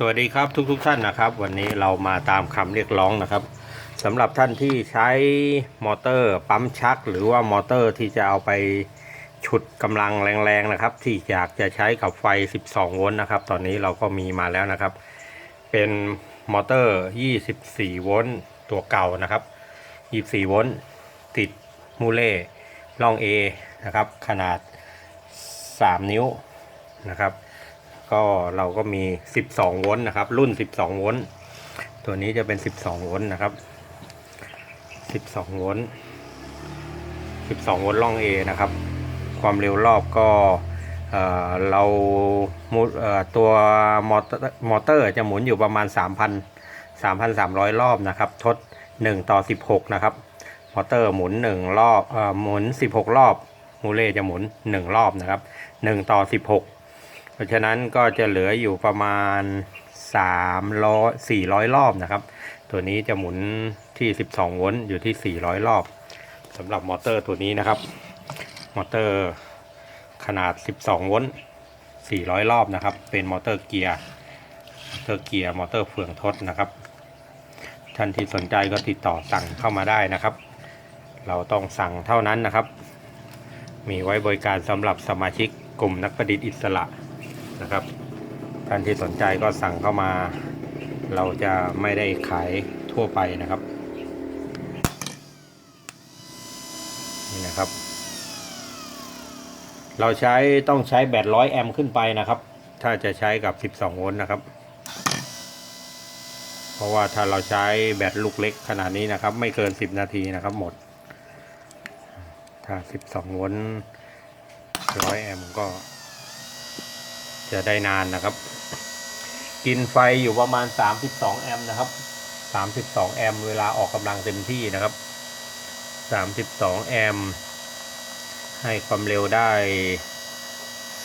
สวัสดีครับทุกๆทท่านนะครับ วันนี้เรามาตามคำเรียกร้องนะครับสำหรับท่านที่ใช้มอเตอร์ปั๊มชัก หรือว่ามอเตอร์ที่จะเอาไปฉุดกำลังแรงๆนะครับ ที่อยากจะใช้กับไฟ 12 โวลต์นะครับ ตอนนี้เราก็มีมาแล้วนะครับ เป็นมอเตอร์ 24 โวลต์ตัวเก่านะครับ 24 โวลต์ติดมูเล่ล่อง A นะครับ ขนาด 3 นิ้วนะครับ ก็เราก็มี 12 โวลต์นะครับ รุ่น 12 โวลต์ตัวนี้จะเป็น 12 โวลต์นะครับ 12 โวลต์ 12 โวลต์ล่อง A นะครับ ความเร็วรอบก็เเราเตัวมอเตอร์มอเตอร์จะหมุนอยู่ประมาณ 3,000 3,300 รอบนะครับ ทด 1 ต่อ 16 นะครับ มอเตอร์หมุน 1 รอบอหมุน 16 รอบ มูเล่จะหมุน 1 รอบนะครับ 1 ต่อ 16 ราะฉะนั้นก็จะเหลืออยู่ประมาณ300 400 รอบนะครับ ตัวนี้จะหมุนที่ 12 โวลต์อยู่ที่ 400 รอบสำหรับมอเตอร์ตัวนี้นะครับ มอเตอร์ขนาด 12 โวลต์ 400 รอบนะครับ เป็นมอเตอร์เกียร์ มอเตอร์เกียร์ มอเตอร์เฟืองทดนะครับ ท่านที่สนใจก็ติดต่อสั่งเข้ามาได้นะครับ เราต้องสั่งเท่านั้นนะครับ มีไว้บริการสำหรับสมาชิกกลุ่มนักประดิษฐ์อิสระ นะครับ ท่านที่สนใจก็สั่งเข้ามา เราจะไม่ได้ขายทั่วไปนะครับ นี่นะครับ เราใช้ต้องใช้แบตร้อยแอมป์ขึ้นไปนะครับ ถ้าจะใช้กับ 12 โวลต์นะครับ เพราะว่าถ้าเราใช้แบตลูกเล็กขนาดนี้นะครับ ไม่เกิน 10 นาทีนะครับหมด ถ้า 12 โวลต์ร้อยแอมป์ก็ จะได้นานนะครับ กินไฟอยู่ประมาณ 32 แอมป์นะครับ 32 แอมป์เวลาออกกำลังเต็มที่นะครับ 32 แอมป์ให้ความเร็วได้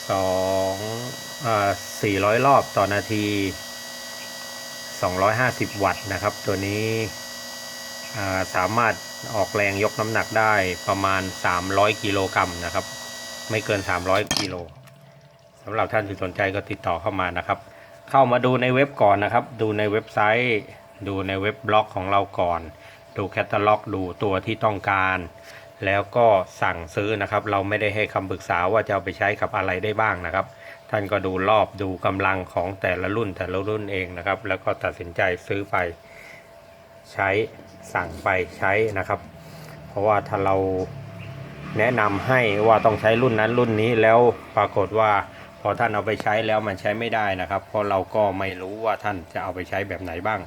2อ่า400 รอบต่อนาที 250 วัตต์นะครับ ตัวนี้สามารถออกแรงยกน้ำหนักได้ประมาณ 300 กิโลกรัมนะครับ ไม่เกิน 300 กิโล สำหรับท่านที่สนใจก็ติดต่อเข้ามานะครับ เข้ามาดูในเว็บก่อนนะครับ ดูในเว็บไซต์ ดูในเว็บบล็อกของเราก่อน ดูแคตตาล็อกดูตัวที่ต้องการ แล้วก็สั่งซื้อนะครับ เราไม่ได้ให้คำปรึกษาว่าจะเอาไปใช้กับอะไรได้บ้างนะครับ ท่านก็ดูรอบดูกำลังของแต่ละรุ่นแต่ละรุ่นเองนะครับ แล้วก็ตัดสินใจซื้อไปใช้สั่งไปใช้นะครับ เพราะว่าถ้าเราแนะนำให้ว่าต้องใช้รุ่นนั้นรุ่นนี้แล้วปรากฏว่า พอท่านเอาไปใช้แล้วมันใช้ไม่ได้นะครับ เพราะเราก็ไม่รู้ว่าท่านจะเอาไปใช้แบบไหนบ้าง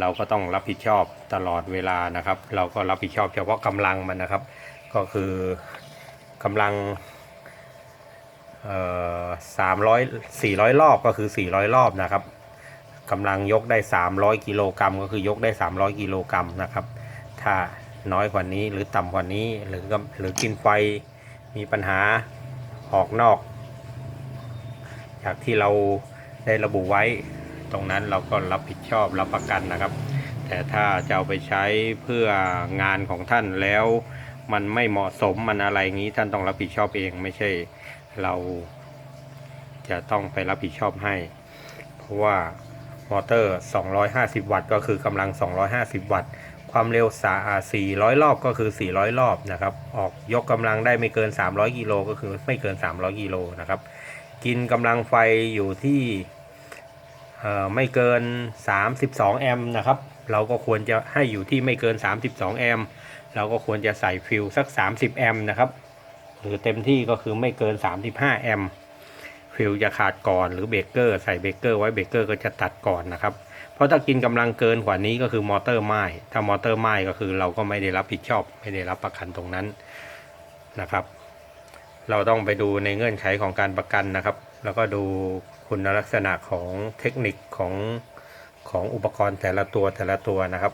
เราก็ต้องรับผิดชอบตลอดเวลานะครับ เราก็รับผิดชอบเฉพาะกำลังมันนะครับ ก็คือกำลังสามร้อยสี่ร้อยรอบก็คือสี่ร้อยรอบนะครับกำลังยกได้300กิโลกรัมก็คือยกได้300กิโลกรัมนะครับ ถ้าน้อยกว่านี้หรือต่ำกว่านี้หรือก็หรือกินไฟมีปัญหาออกนอก จากที่เราได้ระบุไว้ ตรงนั้นเราก็รับผิดชอบรับประกันนะครับ แต่ถ้าจะเอาไปใช้เพื่องานของท่านแล้วมันไม่เหมาะสมมันอะไรงี้ท่านต้องรับผิดชอบเองไม่ใช่เราจะต้องไปรับผิดชอบให้ เพราะว่ามอเตอร์ 250 วัตต์ก็คือกำลัง 250 วัตต์ ความเร็วสา400 รอบก็คือ 400 รอบนะครับ ออกยกกำลังได้ไม่เกิน 300 กิโลก็คือไม่เกิน 300 กิโลนะครับ กินกำลังไฟอยู่ที่ไม่เกิน 32 แอมป์นะครับ เราก็ควรจะให้อยู่ที่ไม่เกิน 32 แอมป์เราก็ควรจะใส่ฟิลสัก 30 แอมป์นะครับ หรือเต็มที่ก็คือไม่เกิน 35 แอมป์ฟิลจะขาดก่อนหรือเบรกเกอร์ใส่เบรกเกอร์ไว้เบรกเกอร์ก็จะตัดก่อนนะครับ เพราะถ้ากินกำลังเกินกว่านี้ก็คือมอเตอร์ไหม้ ถ้ามอเตอร์ไหม้ก็คือเราก็ไม่ได้รับผิดชอบ ไม่ได้รับประกันตรงนั้นนะครับ เราต้องไปดูในเงื่อนไขของการประกันนะครับ แล้วก็ดูคุณลักษณะของเทคนิคของของอุปกรณ์แต่ละตัวแต่ละตัวนะครับ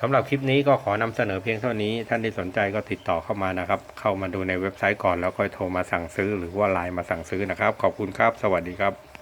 สำหรับคลิปนี้ก็ขอนำเสนอเพียงเท่านี้ ท่านที่สนใจก็ติดต่อเข้ามานะครับ เข้ามาดูในเว็บไซต์ก่อนแล้วค่อยโทรมาสั่งซื้อ หรือว่าไลน์มาสั่งซื้อนะครับ ขอบคุณครับ สวัสดีครับ